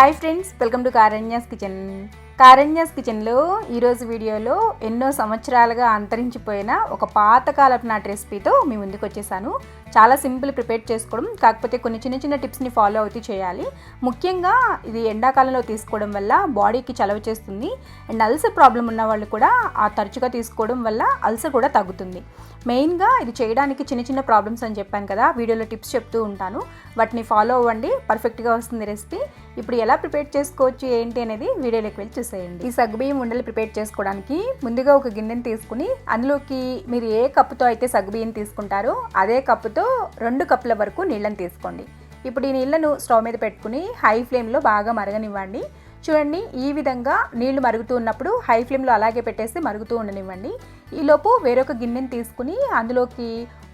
Hi friends welcome to Karanya's kitchen. Karanya's కిచెన్లో ఈరోజు వీడియోలో ఎన్నో సంవత్సరాలుగా అంతరించిపోయిన ఒక పాతకాలపు నాటి రెసిపీతో మీ ముందుకు వచ్చేసాను. చాలా సింపుల్ ప్రిపేర్ చేసుకోవడం కాకపోతే కొన్ని చిన్న చిన్న టిప్స్ని ఫాలో అవుతూ చేయాలి. ముఖ్యంగా ఇది ఎండాకాలంలో తీసుకోవడం వల్ల బాడీకి చలవ చేస్తుంది. అండ్ అల్సర్ ప్రాబ్లం ఉన్న వాళ్ళు కూడా ఆ తరచుగా తీసుకోవడం వల్ల అల్సర్ కూడా తగ్గుతుంది. మెయిన్గా ఇది చేయడానికి చిన్న చిన్న ప్రాబ్లమ్స్ అని చెప్పాను కదా వీడియోలో టిప్స్ చెప్తూ ఉంటాను. వాటిని ఫాలో అవ్వండి పర్ఫెక్ట్గా వస్తుంది రెసిపీ. ఇప్పుడు ఎలా ప్రిపేర్ చేసుకోవచ్చు ఏంటి అనేది వీడియోలోకి వెళ్ళి చూసేయండి. ఈ సగ్గుబియ్యం ఉండలు ప్రిపేర్ చేసుకోవడానికి ముందుగా ఒక గిన్నెని తీసుకుని అందులోకి మీరు ఏ కప్పుతో అయితే సగ్గుబియ్యం తీసుకుంటారో అదే కప్పుతో రెండు కప్పుల వరకు నీళ్ళని తీసుకోండి. ఇప్పుడు ఈ నీళ్ళను స్టవ్ మీద పెట్టుకుని హై ఫ్లేమ్లో బాగా మరగనివ్వండి. చూడండి ఈ విధంగా నీళ్ళు మరుగుతూ ఉన్నప్పుడు హై ఫ్లేమ్లో అలాగే పెట్టేసి మరుగుతూ ఉండనివ్వండి. ఈలోపు వేరొక గిన్నెని తీసుకుని అందులోకి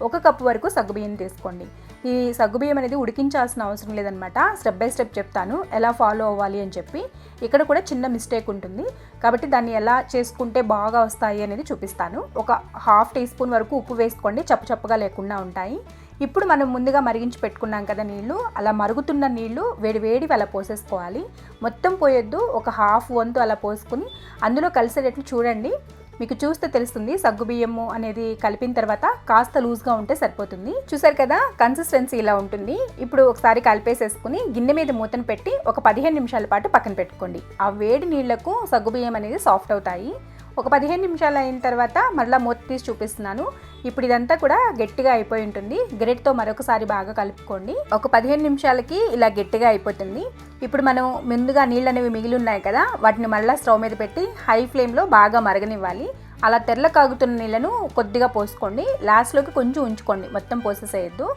ఒక కప్పు వరకు సగ్గుబియ్యం తీసుకోండి. ఈ సగ్గుబియ్యం అనేది ఉడికించాల్సిన అవసరం లేదనమాట. స్టెప్ బై స్టెప్ చెప్తాను ఎలా ఫాలో అవ్వాలి అని చెప్పి. ఇక్కడ కూడా చిన్న మిస్టేక్ ఉంటుంది. కాబట్టి దాన్ని ఎలా చేసుకుంటే బాగా వస్తాయి అనేది చూపిస్తాను. ఒక హాఫ్ టీ స్పూన్ వరకు ఉప్పు వేసుకోండి. చప్పు చప్పగా లేకుండా ఉంటాయి. ఇప్పుడు మనం ముందుగా మరిగించి పెట్టుకున్నాం కదా నీళ్ళు అలా మరుగుతున్న నీళ్ళు వేడి అలా పోసేసుకోవాలి. మొత్తం పోయొద్దు. ఒక హాఫ్ వంతు అలా పోసుకుని అందులో కలిసేటట్లు చూడండి. మీకు చూస్తే తెలుస్తుంది సగ్గుబియ్యము అనేది కలిపిన తర్వాత కాస్త లూజ్గా ఉంటే సరిపోతుంది. చూసారు కదా? కన్సిస్టెన్సీ ఇలా ఉంటుంది. ఇప్పుడు ఒకసారి కలిపేసేసుకుని గిన్నె మీద మూతను పెట్టి ఒక పదిహేను నిమిషాల పాటు పక్కన పెట్టుకోండి. ఆ వేడి నీళ్ళకు సగ్గుబియ్యం అనేది సాఫ్ట్ అవుతాయి. ఒక పదిహేను నిమిషాలు అయిన తర్వాత మళ్ళీ మూత తీసి చూపిస్తున్నాను. ఇప్పుడు ఇదంతా కూడా గట్టిగా అయిపోయి ఉంటుంది. గ్రెడ్తో మరొకసారి బాగా కలుపుకోండి. ఒక పదిహేను నిమిషాలకి ఇలా గట్టిగా అయిపోతుంది. ఇప్పుడు మనం ముందుగా నీళ్ళు అనేవి మిగిలి ఉన్నాయి కదా వాటిని మళ్ళీ స్టవ్ మీద పెట్టి హై ఫ్లేమ్లో బాగా మరగనివ్వాలి. అలా తెల్ల కాగుతున్న నీళ్ళను కొద్దిగా పోసుకోండి. లాస్ట్లోకి కొంచెం ఉంచుకోండి. మొత్తం పోసేసేయద్దు.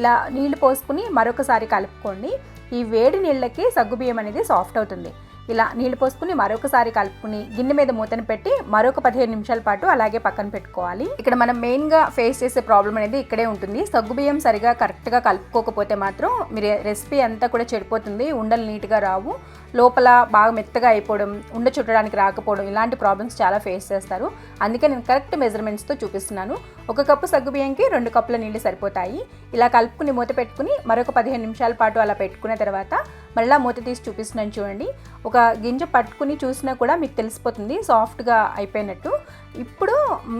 ఇలా నీళ్ళు పోసుకుని మరొకసారి కలుపుకోండి. ఈ వేడి నీళ్ళకి సగ్గుబియ్యం అనేది సాఫ్ట్ అవుతుంది. ఇలా నీళ్ళు పోసుకుని మరొకసారి కలుపుకుని గిన్నె మీద మూతను పెట్టి మరొక పదిహేను నిమిషాల పాటు అలాగే పక్కన పెట్టుకోవాలి. ఇక్కడ మనం మెయిన్గా ఫేస్ చేసే ప్రాబ్లం అనేది ఇక్కడే ఉంటుంది. సగ్గుబియ్యం సరిగా కరెక్ట్గా కలుపుకోకపోతే మాత్రం మీరు రెసిపీ అంతా కూడా చెడిపోతుంది. ఉండలు నీట్గా రావు. లోపల బాగా మెత్తగా అయిపోవడం ఉండ చుట్టడానికి రాకపోవడం ఇలాంటి ప్రాబ్లమ్స్ చాలా ఫేస్ చేస్తారు. అందుకే నేను కరెక్ట్ మెజర్మెంట్స్తో చూపిస్తున్నాను. ఒక కప్పు సగ్గుబియ్యంకి రెండు కప్పుల నీళ్ళు సరిపోతాయి. ఇలా కలుపుకుని మూత పెట్టుకుని మరొక పదిహేను నిమిషాల పాటు అలా పెట్టుకున్న తర్వాత మళ్ళీ మూత తీసి చూపిస్తున్నాను చూడండి. ఒక గింజ పట్టుకుని చూసినా కూడా మీకు తెలిసిపోతుంది సాఫ్ట్గా అయిపోయినట్టు. ఇప్పుడు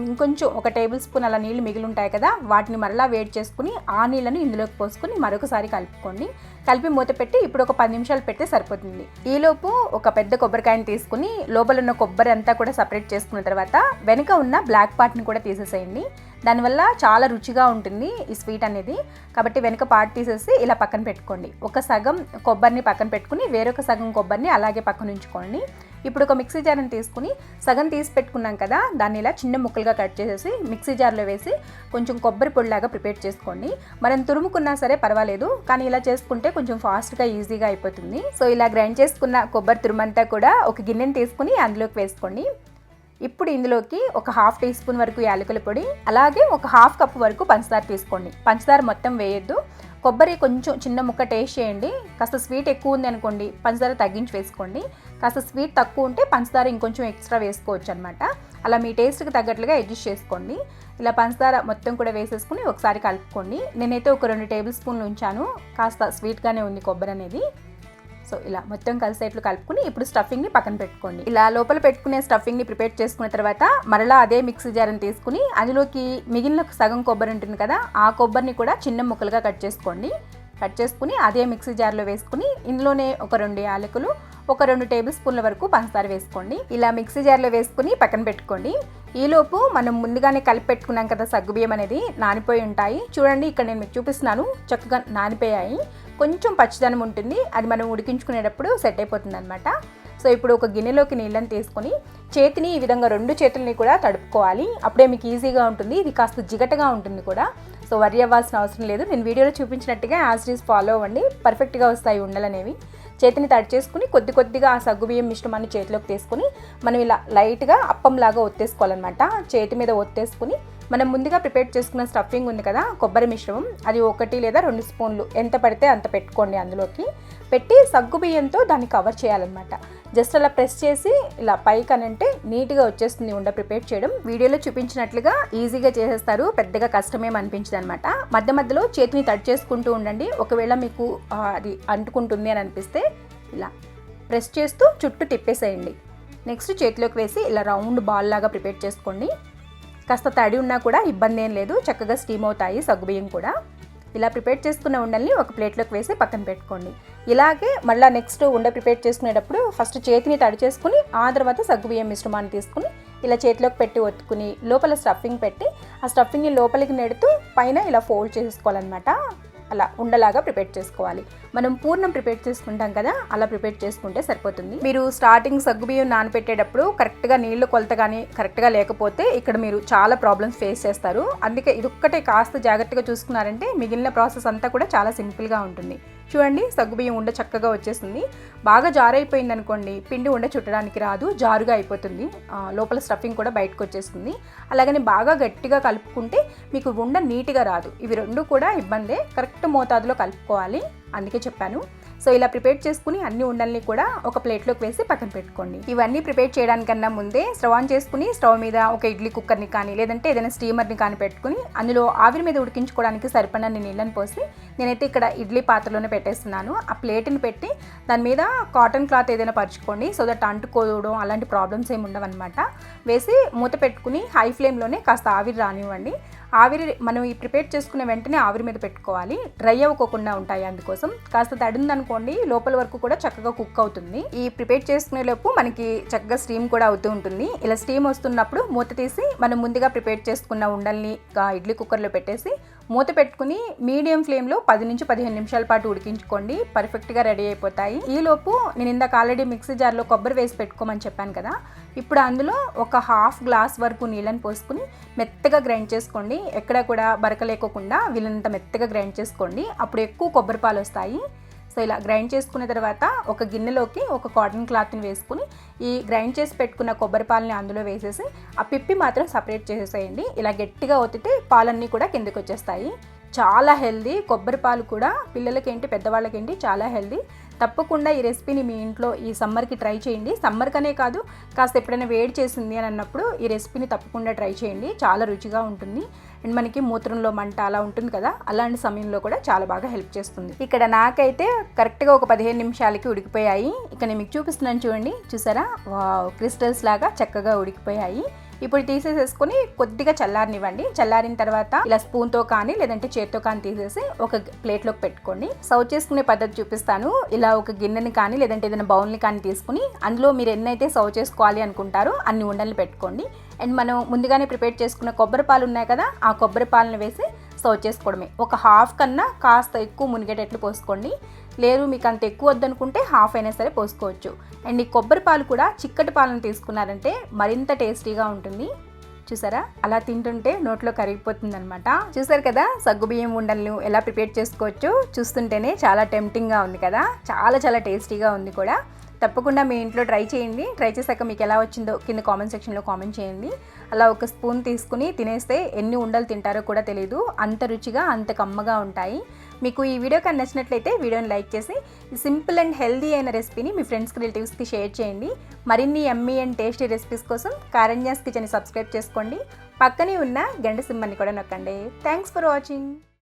ఇంకొంచెం ఒక టేబుల్ స్పూన్ అలా నీళ్ళు మిగిలి ఉంటాయి కదా వాటిని మరలా వేడి చేసుకుని ఆ నీళ్ళను ఇందులోకి పోసుకుని మరొకసారి కలుపుకోండి. కలిపి మూత పెట్టి ఇప్పుడు ఒక పది నిమిషాలు పెడితే సరిపోతుంది. ఈలోపు ఒక పెద్ద కొబ్బరికాయని తీసుకుని లోపల ఉన్న కొబ్బరి అంతా కూడా సపరేట్ చేసుకున్న తర్వాత వెనుక ఉన్న బ్లాక్ పార్ట్ని కూడా తీసేసేయండి. దానివల్ల చాలా రుచిగా ఉంటుంది ఈ స్వీట్ అనేది. కాబట్టి వెనుక పార్ట్ తీసేసి ఇలా పక్కన పెట్టుకోండి. ఒక సగం కొబ్బరిని పక్కన పెట్టుకుని వేరొక సగం కొబ్బరిని అలాగే పక్కన ఉంచుకోండి. ఇప్పుడు ఒక మిక్సీ జార్ని తీసుకుని సగం తీసి పెట్టుకున్నాం కదా దాన్ని ఇలా చిన్న ముక్కలుగా కట్ చేసేసి మిక్సీ జార్లో వేసి కొంచెం కొబ్బరి పొడిలాగా ప్రిపేర్ చేసుకోండి. మనం తురుముకున్నా సరే పర్వాలేదు కానీ ఇలా చేసుకుంటే కొంచెం ఫాస్ట్గా ఈజీగా అయిపోతుంది. సో ఇలా గ్రైండ్ చేసుకున్న కొబ్బరి తురుమంతా కూడా ఒక గిన్నెని తీసుకుని అందులోకి వేసుకోండి. ఇప్పుడు ఇందులోకి ఒక హాఫ్ టీ స్పూన్ వరకు యాలకుల పొడి అలాగే ఒక హాఫ్ కప్ వరకు పంచదార తీసుకోండి. పంచదార మొత్తం వేయొద్దు. కొబ్బరి కొంచెం చిన్న ముక్క టేస్ట్ చేయండి. కాస్త స్వీట్ ఎక్కువ ఉంది అనుకోండి పంచదార తగ్గించి వేసుకోండి. కాస్త స్వీట్ తక్కువ ఉంటే పంచదార ఇంకొంచెం ఎక్స్ట్రా వేసుకోవచ్చు అనమాట అలా మీ టేస్ట్కి తగ్గట్లుగా అడ్జస్ట్ చేసుకోండి. ఇలా పంచదార మొత్తం కూడా వేసేసుకుని ఒకసారి కలుపుకోండి. నేనైతే ఒక రెండు టేబుల్ స్పూన్లు ఉంచాను. కాస్త స్వీట్గానే ఉంది కొబ్బరి అనేది. సో ఇలా మొత్తం కలిసేట్లు కలుపుకుని ఇప్పుడు స్టఫింగ్ని పక్కన పెట్టుకోండి. ఇలా లోపల పెట్టుకునే స్టఫింగ్ని ప్రిపేర్ చేసుకున్న తర్వాత మరలా అదే మిక్సీ జార్ని తీసుకుని అందులోకి మిగిలిన సగం కొబ్బరి ఉంటుంది కదా ఆ కొబ్బరిని కూడా చిన్న ముక్కలుగా కట్ చేసుకోండి. కట్ చేసుకుని అదే మిక్సీ జార్లో వేసుకుని ఇందులోనే ఒక రెండు యాలకులు ఒక రెండు టేబుల్ స్పూన్ల వరకు పంచదార వేసుకోండి. ఇలా మిక్సీ జార్లో వేసుకుని పక్కన పెట్టుకోండి. ఈలోపు మనం ముందుగానే కలిపి పెట్టుకున్నాం కదా సగ్గుబియ్యం అనేది నానిపోయి ఉంటాయి. చూడండి ఇక్కడ నేను మీకు చూపిస్తున్నాను చక్కగా నానిపోయాయి. కొంచెం పచ్చిదనం ఉంటుంది. అది మనం ఉడికించుకునేటప్పుడు సెట్ అయిపోతుంది అనమాట సో ఇప్పుడు ఒక గిన్నెలోకి నీళ్ళని తీసుకొని చేతిని ఈ విధంగా రెండు చేతుల్ని కూడా తడుపుకోవాలి. అప్పుడే మీకు ఈజీగా ఉంటుంది. ఇది కాస్త జిగటగా ఉంటుంది కూడా. సో వరి అవ్వాల్సిన అవసరం లేదు. నేను వీడియోలో చూపించినట్టుగా యాజ్ ఫాలో అవ్వండి. పర్ఫెక్ట్గా వస్తాయి ఉండలనేవి. చేతిని తడి చేసుకుని కొద్ది కొద్దిగా ఆ సగ్గుబియ్యం మిశ్రమాన్ని చేతిలోకి తీసుకుని మనం ఇలా లైట్గా అప్పంలాగా ఒత్తేసుకోవాలన్నమాట. చేతి మీద ఒత్తేసుకుని మనం ముందుగా ప్రిపేర్ చేసుకున్న స్టఫింగ్ ఉంది కదా కొబ్బరి మిశ్రమం. అది ఒకటి లేదా రెండు స్పూన్లు. ఎంత పడితే అంత పెట్టుకోండి అందులోకి. పెట్టి సగ్గు బియ్యంతో దాన్ని కవర్ చేయాలన్నమాట. జస్ట్ అలా ప్రెస్ చేసి ఇలా పైకి అనంటే నీట్గా వచ్చేస్తుంది ఉండ ప్రిపేర్ చేయడం. వీడియోలో చూపించినట్లుగా ఈజీగా చేసేస్తారు. పెద్దగా కష్టమేం అనిపించదు అనమాట మధ్య మధ్యలో చేతిని తడి చేసుకుంటూ ఉండండి. ఒకవేళ మీకు అది అంటుకుంటుంది అని అనిపిస్తే ఇలా ప్రెస్ చేస్తూ చుట్టూ తిప్పేసేయండి. నెక్స్ట్ చేతిలోకి వేసి ఇలా రౌండ్ బాల్ లాగా ప్రిపేర్ చేసుకోండి. కాస్త తడి ఉన్నా కూడా ఇబ్బంది ఏం లేదు. చక్కగా స్టీమ్ అవుతాయి సగ్గుబియ్యం కూడా. ఇలా ప్రిపేర్ చేసుకున్న ఉండల్ని ఒక ప్లేట్లోకి వేసి పక్కన పెట్టుకోండి. ఇలాగే మళ్ళీ నెక్స్ట్ ఉండ ప్రిపేర్ చేసుకునేటప్పుడు ఫస్ట్ చేతిని తడి చేసుకుని ఆ తర్వాత సగ్గుబియ్యం మిశ్రమాన్ని తీసుకుని ఇలా చేతిలోకి పెట్టి ఒత్తుకుని లోపల స్టఫింగ్ పెట్టి ఆ స్టఫింగ్ని లోపలికి నెడుతూ పైన ఇలా ఫోల్డ్ చేసుకోవాలన్నమాట. అలా ఉండలాగా ప్రిపేర్ చేసుకోవాలి. మనం పూర్ణం ప్రిపేర్ చేసుకుంటాం కదా అలా ప్రిపేర్ చేసుకుంటే సరిపోతుంది. మీరు స్టార్టింగ్ సగ్గుబియ్యం నానబెట్టేటప్పుడు కరెక్ట్గా నీళ్ళు కొలత కానీ కరెక్ట్గా లేకపోతే ఇక్కడ మీరు చాలా ప్రాబ్లమ్స్ ఫేస్ చేస్తారు. అందుకే ఇదొక్కటే కాస్త జాగ్రత్తగా చూసుకున్నారంటే మిగిలిన ప్రాసెస్ అంతా కూడా చాలా సింపుల్గా ఉంటుంది. చూడండి సగ్గుబియ్యం ఉండ చక్కగా వచ్చేస్తుంది బాగా జారైపోయింది అనుకోండి పిండి ఉండ చుట్టడానికి రాదు జారుగా అయిపోతుంది. లోపల స్టఫింగ్ కూడా బయటకు వచ్చేస్తుంది అలాగని బాగా గట్టిగా కలుపుకుంటే మీకు ఉండ నీట్గా రాదు. ఇవి రెండు కూడా ఇబ్బందే. కరెక్ట్ మోతాదులో కలుపుకోవాలి. అందుకే చెప్పాను. సో ఇలా ప్రిపేర్ చేసుకుని అన్ని ఉండల్ని కూడా ఒక ప్లేట్లోకి వేసి పక్కన పెట్టుకోండి. ఇవన్నీ ప్రిపేర్ చేయడానికన్నా ముందే స్టవ్ ఆన్ చేసుకుని స్టవ్ మీద ఒక ఇడ్లీ కుక్కర్ని కానీ లేదంటే ఏదైనా స్టీమర్ని కానీ పెట్టుకుని అందులో ఆవిరి మీద ఉడికించుకోవడానికి సరిపడినన్ని నీళ్ళని పోసి నేనైతే ఇక్కడ ఇడ్లీ పాత్రలోనే పెట్టేస్తున్నాను. ఆ ప్లేట్ని పెట్టి దాని మీద కాటన్ క్లాత్ ఏదైనా పరుచుకోండి. సో దట్ అంటుకోవడం అలాంటి ప్రాబ్లమ్స్ ఏమి ఉండవన్నమాట. వేసి మూత పెట్టుకుని హై ఫ్లేమ్లోనే కాస్త ఆవిరి రానివ్వండి. ఆవిరి మనం ఈ ప్రిపేర్ చేసుకున్న వెంటనే ఆవిరి మీద పెట్టుకోవాలి. డ్రై అవ్వకోకుండా ఉంటాయి అందుకోసం. కాస్త తడిందనుకోండి లోపల వరకు కూడా చక్కగా కుక్ అవుతుంది. ఈ ప్రిపేర్ చేసుకునే లోపు మనకి చక్కగా స్టీమ్ కూడా అవుతూ ఉంటుంది. ఇలా స్టీమ్ వస్తున్నప్పుడు మూత తీసి మనం ముందుగా ప్రిపేర్ చేసుకున్న ఉండల్ని ఇడ్లీ కుక్కర్లో పెట్టేసి మూత పెట్టుకుని మీడియం ఫ్లేమ్లో పది నుంచి పదిహేను నిమిషాల పాటు ఉడికించుకోండి. పర్ఫెక్ట్గా రెడీ అయిపోతాయి. ఈ లోపు నేను ఇందాక ఆల్రెడీ మిక్సీ జార్లో కొబ్బరి వేసి పెట్టుకోమని చెప్పాను కదా ఇప్పుడు అందులో ఒక హాఫ్ గ్లాస్ వరకు నీళ్ళని పోసుకుని మెత్తగా గ్రైండ్ చేసుకోండి. ఎక్కడ కూడా బరక లేకోకుండా వీళ్ళంత మెత్తగా గ్రైండ్ చేసుకోండి. అప్పుడు ఎక్కువ కొబ్బరి పాలు వస్తాయి. సో ఇలా గ్రైండ్ చేసుకున్న తర్వాత ఒక గిన్నెలోకి ఒక కాటన్ క్లాత్ని వేసుకుని ఈ గ్రైండ్ చేసి పెట్టుకున్న కొబ్బరి పాలని అందులో వేసేసి ఆ పిప్పి మాత్రం సపరేట్ చేసేసేయండి. ఇలా గట్టిగా ఒత్తితే పాలన్నీ కూడా కిందకి వచ్చేస్తాయి. చాలా హెల్దీ. కొబ్బరి పాలు కూడా పిల్లలకేంటి పెద్దవాళ్ళకేంటి చాలా హెల్దీ. తప్పకుండా ఈ రెసిపీని మీ ఇంట్లో ఈ సమ్మర్కి ట్రై చేయండి. సమ్మర్కనే కాదు కాస్త ఎప్పుడైనా వేడి చేసింది అని అన్నప్పుడు ఈ రెసిపీని తప్పకుండా ట్రై చేయండి. చాలా రుచిగా ఉంటుంది. అండ్ మనకి మూత్రంలో మంట అలా ఉంటుంది కదా అలాంటి సమయంలో కూడా చాలా బాగా హెల్ప్ చేస్తుంది. ఇక్కడ నాకైతే కరెక్ట్గా ఒక పదిహేను నిమిషాలకి ఉడికిపోయాయి. ఇక నేను మీకు చూపిస్తున్నాను చూడండి. చూసారా? క్రిస్టల్స్ లాగా చక్కగా ఉడికిపోయాయి. ఇప్పుడు తీసేసేసుకొని కొద్దిగా చల్లారనివ్వండి. చల్లారిన తర్వాత ఇలా స్పూన్తో కానీ లేదంటే చేత్తో కానీ తీసేసి ఒక ప్లేట్లోకి పెట్టుకోండి. సర్వ్ చేసుకునే పద్ధతి చూపిస్తాను. ఇలా ఒక గిన్నెని కానీ లేదంటే ఏదైనా బౌల్ని కానీ తీసుకుని అందులో మీరు ఎన్నైతే సర్వ్ చేసుకోవాలి అనుకుంటారో అన్ని ఉండలు పెట్టుకోండి. అండ్ మనం ముందుగానే ప్రిపేర్ చేసుకున్న కొబ్బరి పాలు ఉన్నాయి కదా ఆ కొబ్బరి పాలను వేసి సర్వ్ చేసుకోవడమే. ఒక హాఫ్ కన్నా కాస్త ఎక్కువ మునిగేటట్లు పోసుకోండి. లేరు మీకు అంత ఎక్కువ వద్దనుకుంటే హాఫ్ అయినా సరే పోసుకోవచ్చు. అండ్ ఈ కొబ్బరి పాలు కూడా చిక్కటి పాలను తీసుకున్నారంటే మరింత టేస్టీగా ఉంటుంది. చూసారా? అలా తింటుంటే నోట్లో కరిగిపోతుంది అనమాట చూసారు కదా? సగ్గుబియ్యం ఉండలను ఎలా ప్రిపేర్ చేసుకోవచ్చు? చూస్తుంటేనే చాలా టెంప్టింగ్గా ఉంది కదా? చాలా చాలా టేస్టీగా ఉంది కూడా. తప్పకుండా మీ ఇంట్లో ట్రై చేయండి. ట్రై చేశాక మీకు ఎలా వచ్చిందో కింద కామెంట్ సెక్షన్లో కామెంట్ చేయండి. అలా ఒక స్పూన్ తీసుకుని తినేస్తే ఎన్ని ఉండలు తింటారో కూడా తెలియదు అంత రుచిగా అంత కమ్మగా ఉంటాయి. మీకు ఈ వీడియో కానీ నచ్చినట్లయితే వీడియోని లైక్ చేసి సింపుల్ అండ్ హెల్దీ అయిన రెసిపీని మీ ఫ్రెండ్స్కి రిలేటివ్స్కి షేర్ చేయండి. మరిన్ని ఎమ్మీ అండ్ టేస్టీ రెసిపీస్ కోసం కారణ్యాస్ కిచెన్ సబ్స్క్రైబ్ చేసుకోండి. పక్కనే ఉన్న గంట సింబల్ని కూడా నొక్కండి. Thanks for watching.